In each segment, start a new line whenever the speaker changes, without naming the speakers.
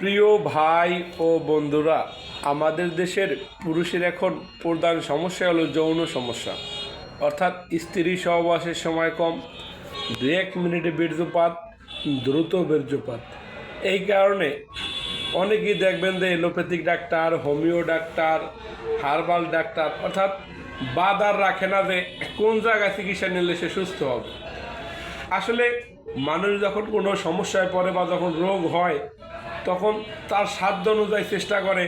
প্রিয় ভাই ও বন্ধুরা, আমাদের দেশের পুরুষের এখন প্রধান সমস্যা হলো যৌন সমস্যা। অর্থাৎ স্ত্রী সহবাসের সময় কম দু এক মিনিটে বীর্যপাত, দ্রুত বীর্যপাত। এই কারণে অনেকেই দেখবেন যে allopathic doctor, homeo doctor, herbal doctor, অর্থাৎ বাদ আর রাখে না যে কোন জায়গায় চিকিৎসা নিলে সে সুস্থ হবে। আসলে মানুষ যখন কোনো সমস্যায় পড়ে বা যখন রোগ হয় তখন তার সাধ্য অনুযায়ী চেষ্টা করে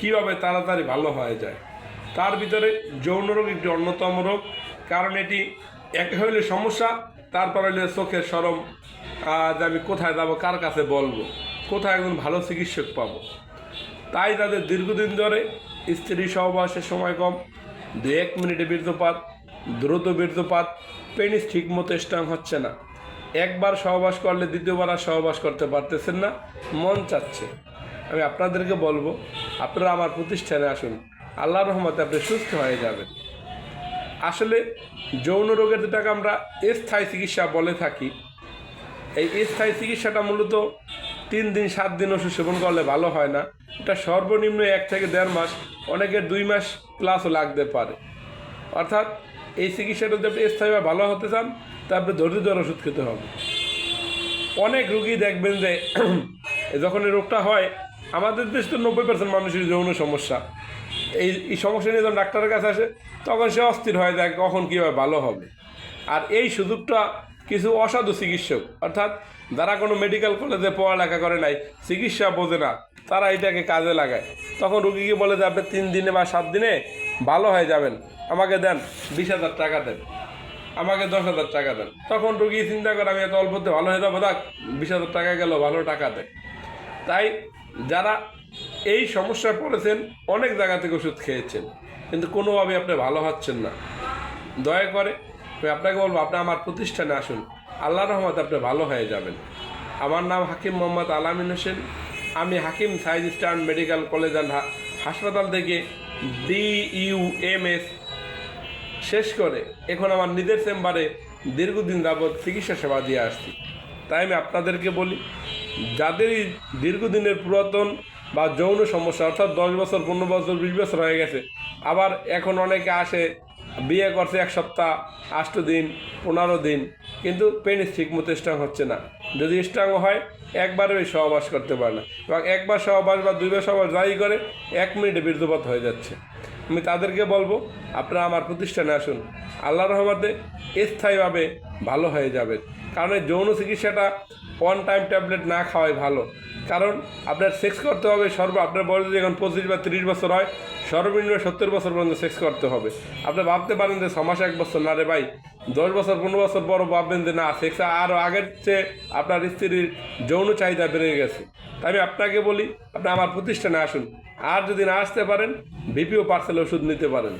কীভাবে তাড়াতাড়ি ভালো হয়ে যায়। তার ভিতরে যৌন রোগ একটি অন্যতম রোগ, কারণ এটি এক হইলে সমস্যা, তারপর হইলে চোখের সরম যে আমি কোথায় যাব, কার কাছে বলব, কোথায় একজন ভালো চিকিৎসক পাবো। তাই তাদের দীর্ঘদিন ধরে স্ত্রী সহবাসের সময় কম, দু এক মিনিটে বীর্যপাত, দ্রুত বীর্যপাত, পেনিস ঠিক মতো স্ট্রং হচ্ছে না। একবার সহবাস করলে দ্বিতীয়বার আর সহবাস করতে পারতেছেন না, মন চাচ্ছে। আমি আপনাদেরকে বলব, আপনারা আমার প্রতিষ্ঠানে আসুন। আল্লাহ রহমতে আপনি সুস্থ হয়ে যাবেন। আসলে যৌন রোগের যেটাকে আমরা স্থায়ী চিকিৎসা বলে থাকি, এই স্থায়ী চিকিৎসাটা মূলত তিন দিন, সাত দিন ওষুধ সেবন করলে ভালো হয় না। এটা সর্বনিম্ন এক থেকে দেড় মাস, অনেকের দুই মাস প্লাসও লাগতে পারে। অর্থাৎ এই চিকিৎসাটা যদি আপনি স্থায়ীভাবে ভালো হতে চান, তারপরে ধৈর্য ধরে ওষুধ খেতে হবে। অনেক রুগী দেখবেন যে, যখন এই রোগটা হয়, আমাদের দেশ তো নব্বই পার্সেন্ট মানুষের যৌন সমস্যা। এই এই সমস্যা নিয়ে যখন ডাক্তারের কাছে আসে, তখন সে অস্থির হয়ে যায়, কখন কীভাবে ভালো হবে। আর এই সুযোগটা কিছু অসাধু চিকিৎসক, অর্থাৎ যারা কোনো মেডিকেল কলেজে পড়ালেখা করে নাই, চিকিৎসা বোঝে না, তারা এটাকে কাজে লাগায়। তখন রুগীকে বলে যে, আপনি তিন দিনে বা সাত দিনে ভালো হয়ে যাবেন। আমাকে দেন, বিশ হাজার টাকা দেন। আমাকে দশ হাজার টাকা দেন। তখন রুগী চিন্তা করে, আমি এত অল্পতে ভালো হয়ে যাব দেখ বিশ হাজার টাকা গেল, ভালো টাকা দেয়। তাই যারা এই সমস্যায় পড়েছেন, অনেক জায়গা থেকে ওষুধ খেয়েছেন, কিন্তু কোনোভাবে আপনি ভালো হচ্ছেন না। দয়া করে, আমি আপনাকে বলব, আপনি আমার প্রতিষ্ঠানে আসুন। আল্লাহ রহমত আপনি ভালো হয়ে যাবেন। আমার নাম হাকিম মোহাম্মদ আলামিন হোসেন। আমি হাকিম সাইজ স্টার্ন মেডিকেল কলেজ অ্যান্ড হাসপাতাল থেকে ডি ইউ এম এস শেষ করে এখন আমার নিজের চেম্বারে দীর্ঘদিন যাবৎ চিকিৎসা সেবা দিয়ে আসছি। তাই আমি আপনাদেরকে বলি, যাদেরই দীর্ঘদিনের পুরাতন বা যৌন সমস্যা, অর্থাৎ দশ বছর, পনেরো বছর, বিশ বছর হয়ে গেছে, আবার এখন অনেকে আসে, বিয়ে করছে এক সপ্তাহ, আষ্ট দিন, পনেরো দিন, কিন্তু পেনিস ঠিক মতো স্ট্রং হচ্ছে না। যদি স্ট্রং হয়, একবারও এই সহবাস করতে পারে না। এবং একবার সহবাস বা দুইবার সহবাস যাই করে, এক মিনিটে বীর্যপাত হয়ে যাচ্ছে। আমি তাদেরকে বলব, আপনারা আমার প্রতিষ্ঠানে আসুন। আল্লাহ রহমতে স্থায়ীভাবে ভালো হয়ে যাবেন। কারণ এই যৌন চিকিৎসাটা ওয়ান টাইম ট্যাবলেট না খাওয়াই ভালো। কারণ আপনার সেক্স করতে হবে সর্ব, আপনার বয়স যদি এখন পঁচিশ বা তিরিশ বছর হয়, সর্বনিম্ন সত্তর বছর পর্যন্ত সেক্স করতে হবে। আপনি ভাবতে পারেন যে ছ মাস এক বছর, না রে ভাই, দশ বছর, পনেরো বছর বড় ভাববেন যে না সেক্স আরও আগের চেয়ে আপনার স্ত্রীর যৌন চাহিদা বেড়ে গেছে। আমি আপনাকে বলি, আপনি আমার প্রতিষ্ঠানে আসুন। আর যদি না আসতে পারেন বিপিও পার্সেল ওষুধ নিতে পারেন।